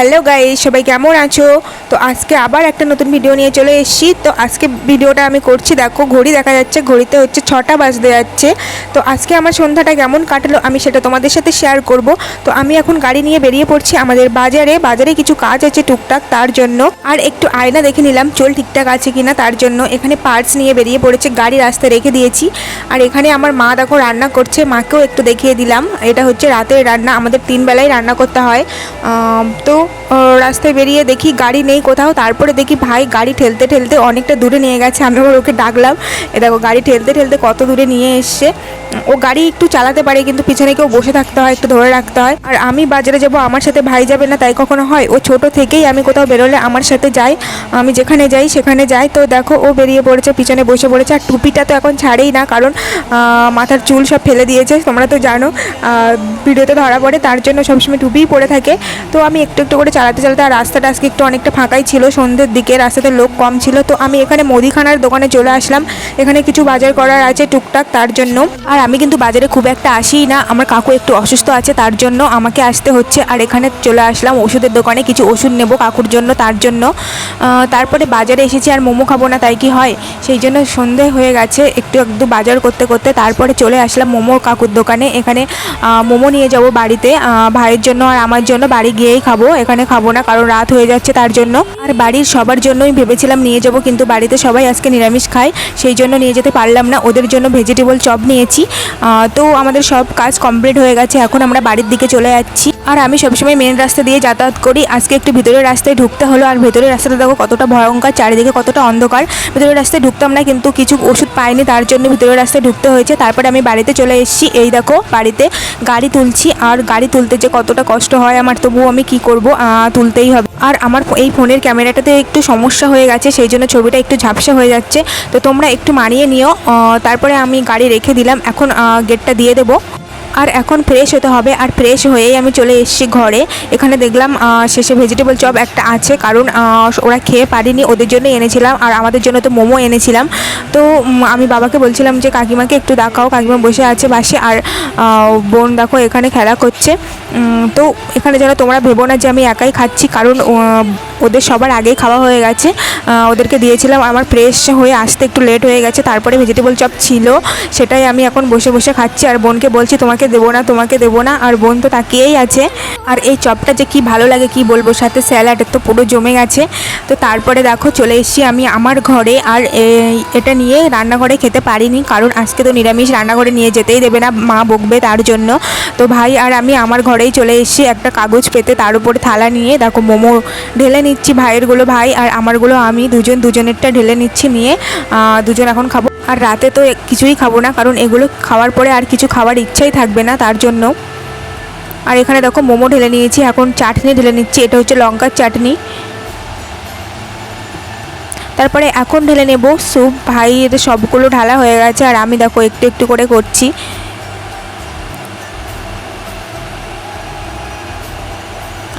Hello guy সবাই কেমন আছো? তো আজকে আবার একটা নতুন ভিডিও নিয়ে চলে এসেছি। তো আজকে ভিডিওটা আমি করছি, দেখো, ঘড়ি দেখা যাচ্ছে, ঘড়িতে হচ্ছে ছটা বাজতে যাচ্ছে। তো আজকে আমার সন্ধ্যাটা কেমন কাটলো আমি সেটা তোমাদের সাথে শেয়ার করব। তো আমি এখন গাড়ি নিয়ে বেরিয়ে পড়ছি আমাদের বাজারে। বাজারে কিছু কাজ আছে টুকটাক তার জন্য। আর একটু আয়না দেখে নিলাম, চোল ঠিকঠাক আছে কিনা তার জন্য। এখানে পার্টস নিয়ে বেরিয়ে পড়েছে, গাড়ি রাস্তায় রেখে দিয়েছি। আর এখানে আমার মা দেখো রান্না করছে, মাকেও একটু দেখিয়ে দিলাম। এটা হচ্ছে রাতের রান্না, আমাদের তিন বেলায় রান্না করতে হয়। তো রাস্তায় বেরিয়ে দেখি গাড়ি নেই কোথাও। তারপরে দেখি ভাই গাড়ি ঠেলতে ঠেলতে অনেকটা দূরে নিয়ে গেছে। আমি আবার ওকে ডাকলাম, এ দেখো, গাড়ি ঠেলতে ঠেলতে কত দূরে নিয়ে এসছে। ও গাড়ি একটু চালাতে পারে, কিন্তু পিছনে কেউ বসে থাকতে হয়, একটু ধরে রাখতে হয়। আর আমি বাজারে যাব, আমার সাথে ভাই যাবে না, তাই কখনো হয়। ও ছোট থেকেই আমি কোথাও বেরোলে আমার সাথে যাই আমি যেখানে যাই সেখানে যাই তো দেখো, ও বেরিয়ে পড়েছে, পিছনে বসে পড়েছে। আর টুপিটা তো এখন ছাড়েই না, কারণ মাথার চুল সব ফেলে দিয়েছে, তোমরা তো জানো ভিডিওতে ধরা পড়ে, তার জন্য সবসময় টুপিই পরে থাকে। তো আমি একটু একটু করে চালাতে চালাতে আর রাস্তাটা আজকে একটু অনেকটা ফাঁকাই ছিল। সন্ধ্যের দিকে রাস্তাতে লোক কম ছিল। তো আমি এখানে মুদিখানার দোকানে চলে আসলাম। এখানে কিছু বাজার করার আছে টুকটাক তার জন্য। আর আমি কিন্তু বাজারে খুব একটা আসিই না। আমার কাকু একটু অসুস্থ আছে তার জন্য আমাকে আসতে হচ্ছে। আর এখানে চলে আসলাম ওষুধের দোকানে। কিছু ওষুধ নেব কাকুর জন্য, তার জন্য। তারপরে বাজারে এসেছি আর মোমো খাব না তাই কি হয়? সেই জন্য সন্ধে হয়ে গেছে। একটু একটু বাজার করতে করতে তারপরে চলে আসলাম মোমো কাকুর দোকানে। এখানে মোমো নিয়ে যাব বাড়িতে। ভাইয়ের জন্য আর আমার জন্য বাড়ি গিয়েই খাব। এখানে খাব না, কারণ রাত হয়ে যাচ্ছে তার জন্য। আর বাড়ির সবার জন্যই ভেবেছিলাম নিয়ে যাব, কিন্তু বাড়িতে সবাই আজকে নিরামিষ খায়, সেই জন্য নিয়ে যেতে পারলাম না। ওদের জন্য ভেজিটেবল চপ নিয়েছি। তো আমাদের সব কাজ কমপ্লিট হয়ে গেছে, এখন আমরা বাড়ির দিকে চলে যাচ্ছি। আর আমি সবসময় মেন রাস্তা দিয়ে যাতায়াত করি, আজকে একটু ভিতরের রাস্তায় ঢুকতে হলো, আর ভেতরের রাস্তাটা দেখো কতটা ভয়ঙ্কর, চারিদিকে কতটা অন্ধকার। ভিতরের রাস্তায় ঢুকতাম না, কিন্তু কিছু ওষুধ পাইনি, তার জন্য ভিতরের রাস্তায় ঢুকতে হয়েছে। তারপরে আমি বাড়িতে চলে এসেছি, এই দেখো বাড়িতে গাড়ি তুলছি, আর গাড়ি তুলতে যে কতটা কষ্ট হয় আমার, তবুও আমি কি করব? তুলতেই হবে। আর আমার এই ফোনের ক্যামেরাটাতে একটু সমস্যা হয়ে গেছে, সেই জন্য ছবিটা একটু ঝাপসা হয়ে যাচ্ছে। তো তোমরা একটু মানিয়ে নিও। তারপরে আমি গাড়ি রেখে দিলাম। এখন গেটটা দিয়ে দেবো। আর এখন ফ্রেশ হতে হবে আর ফ্রেশ হয়েই আমি চলে এসেছি ঘরে। এখানে দেখলাম শেষে ভেজিটেবল চপ একটা আছে, কারণ ওরা খেয়ে পারিনি, ওদের জন্য এনেছিলাম আর আমাদের জন্য তো মোমো এনেছিলাম। তো আমি বাবাকে বলছিলাম যে, কাকিমাকে একটু দেখাও, কাকিমা বসে আছে বাসে আর বোন দেখো এখানে খেলা করছে। তো এখানে যেন তোমরা ভেবো না যে, আমি একাই খাচ্ছি, কারণ ওদের সবার আগেই খাওয়া হয়ে গেছে। ওদেরকে দিয়েছিলাম। আমার ফ্রেশ হয়ে আসতে একটু লেট হয়ে গেছে। তারপরে ভেজিটেবল চপ ছিল। সেটাই আমি এখন বসে বসে খাচ্ছি। আর বোনকে বলছি, তোমাকে দেবো না, তোমাকে দেবো না। আর বোন তো তাকিয়েই আছে। আর এই চপটা যে কি ভালো লাগে, কি বলব? সাথে স্যালাড তো পুরো জমে গেছে। তো তারপরে দেখো, চলে এসেছি আমি আমার ঘরে। আর এটা নিয়ে রান্নাঘরে খেতে পারিনি। কারণ আজকে তো নিরামিষ, রান্নাঘরে নিয়ে যেতেই দেবে না। মা বকবে তার জন্য। তো ভাই, আর আমি আমার ঘরেই চলে এসেছি একটা কাগজ পেতে। তার উপরে থালা নিয়ে, দেখো মোমো ঢেলে নিচ্ছি ভাইয়েরগুলো ভাই আর আমারগুলো আমি, দুজন দুজনেরটা ঢেলে নিচ্ছি নিয়ে দুজন এখন খাব। আর রাতে তো কিছুই খাব না, কারণ এগুলো খাওয়ার পরে আর কিছু খাওয়ার ইচ্ছাই থাকবে না তার জন্য। আর এখানে দেখো মোমো ঢেলে নিয়েছি, এখন চাটনি ঢেলে নিচ্ছি, এটা হচ্ছে লঙ্কার চাটনি। তারপরে এখন ঢেলে নেব স্যুপ। ভাই এদের সবগুলো ঢালা হয়ে গেছে, আর আমি দেখো একটু একটু করে করছি।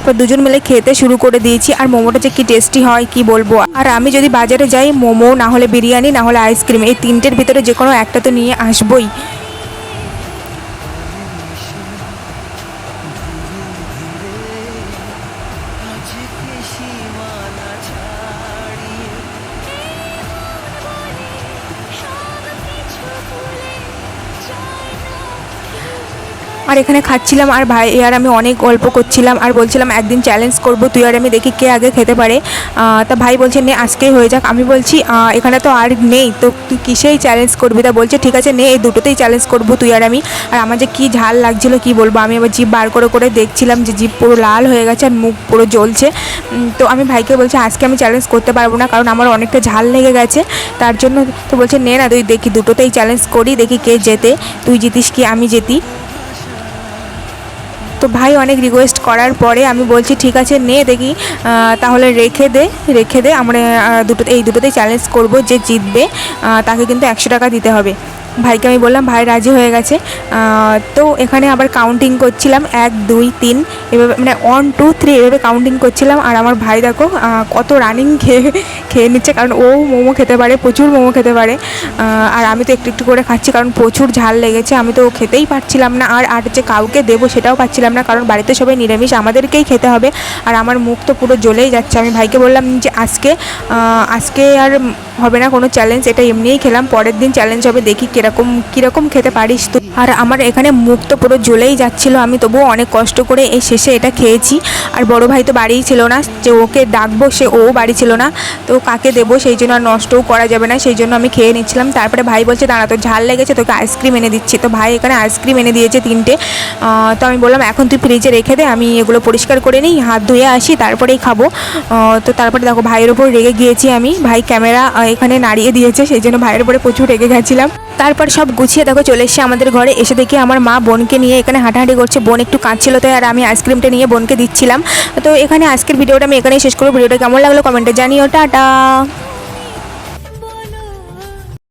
তারপর দুজন মিলে খেতে শুরু করে দিয়েছি। আর মোমোটা যে কি টেস্টি হয়, কি বলব? আর আমি যদি বাজারে যাই, মোমো, না হলে বিরিয়ানি, না হলে আইসক্রিম এই তিনটের ভিতরে যে কোনো একটা তো নিয়ে আসবই। আর এখানে খাচ্ছিলাম, আর ভাই আর আমি অনেক গল্প করছিলাম, আর বলছিলাম একদিন চ্যালেঞ্জ করব, তুই আর আমি দেখি কে আগে খেতে পারে। তা ভাই বলছে, নে, আজকেই হয়ে যাক। আমি বলছি এখানে তো আর নেই, তো তুই কিসেই চ্যালেঞ্জ করবি? তা বলছে, ঠিক আছে, নে, এই দুটোতেই চ্যালেঞ্জ করব তুই আর আমি। আর আমার যে কী ঝাল লাগছিল, কি বলব? আমি আবার জিভ বার করে করে দেখছিলাম যে জিভ পুরো লাল হয়ে গেছে, আর মুখ পুরো জ্বলছে। তো আমি ভাইকে বলছি, আজকে আমি চ্যালেঞ্জ করতে পারব না, কারণ আমার অনেকটা ঝাল লেগে গেছে। তার জন্য তো বলছে, নে না, তুই দেখি দুটোতেই চ্যালেঞ্জ করি, দেখি কে জেতে, তুই জিতিস কি, আমি জেতি। তো ভাই অনেক রিকোয়েস্ট করার পরে আমি বলছি, ঠিক আছে, নে দেখি তাহলে রেখে দে রেখে দে, আমরা দুটো এই দুটোতেই চ্যালেঞ্জ করব যে জিতবে তাকে কিন্তু একশো টাকা দিতে হবে। ভাইকে আমি বললাম, ভাই রাজি হয়ে গেছে। তো এখানে আবার কাউন্টিং করছিলাম, এক, দুই, তিন, এভাবে মানে ওয়ান টু থ্রি এভাবে কাউন্টিং করছিলাম। আর আমার ভাই দেখো কত রানিং খেয়ে খেয়ে নিচ্ছে, কারণ ও মোমো খেতে পারে, প্রচুর মোমো খেতে পারে। আর আমি তো একটু একটু করে খাচ্ছি, কারণ প্রচুর ঝাল লেগেছে, আমি তো খেতেই পারছিলাম না। আর আর যে কাউকে দেবো সেটাও পাচ্ছিলাম না, কারণ বাড়িতে সবাই নিরামিষ, আমাদেরকেই খেতে হবে। আর আমার মুখ তো পুরো জ্বলেই যাচ্ছে। আমি ভাইকে বললাম যে, আজকে আজকে আর হবে না, কোনো চ্যালেঞ্জ এটা এমনিই খেলাম, পরের দিন চ্যালেঞ্জ হবে, দেখি কীরকম কীরকম খেতে পারিস তুই। আর আমার এখানে মুখ তো পুরো জ্বলেই যাচ্ছিল, আমি তবুও অনেক কষ্ট করে এই শেষে এটা খেয়েছি। আর বড় ভাই তো বাড়িই ছিল না, যে ওকে ডাকবো, সে ও বাড়ি ছিল না, তো কাকে দেবো, সেই জন্য আর নষ্টও করা যাবে না, সেই জন্য আমি খেয়ে নিচ্ছিলাম। তারপরে ভাই বলছে, দাঁড়া তো ঝাল লেগেছে, তোকে আইসক্রিম এনে দিচ্ছি। তো ভাই এখানে আইসক্রিম এনে দিয়েছে তিনটে। তো আমি বললাম, এখন তুই ফ্রিজে রেখে দে, আমি এগুলো পরিষ্কার করে নিই, হাত ধুয়ে আসি, তারপরেই খাব। তো তারপরে দেখো, ভাইয়ের ওপর রেগে গিয়েছি আমি। ভাই ক্যামেরা এখানে নাড়িয়ে দিয়েছে, সেই জন্য ভাইয়ের উপরে প্রচুর রেগে গেছিলাম। তারপর সব গুছিয়ে দেখো চলে এসছে আমাদের ঘরে। এসে দেখি আমার মা বোনকে নিয়ে এখানে হাঁটাহাঁটি করছে। বোন একটু কাঁদছিল, তাই আর আমি আইসক্রিমটা নিয়ে বোনকে দিচ্ছিলাম। তো এখানে আজকের ভিডিওটা আমি এখানেই শেষ করব। ভিডিওটা কেমন লাগল কমেন্টে জানিও। টাটা!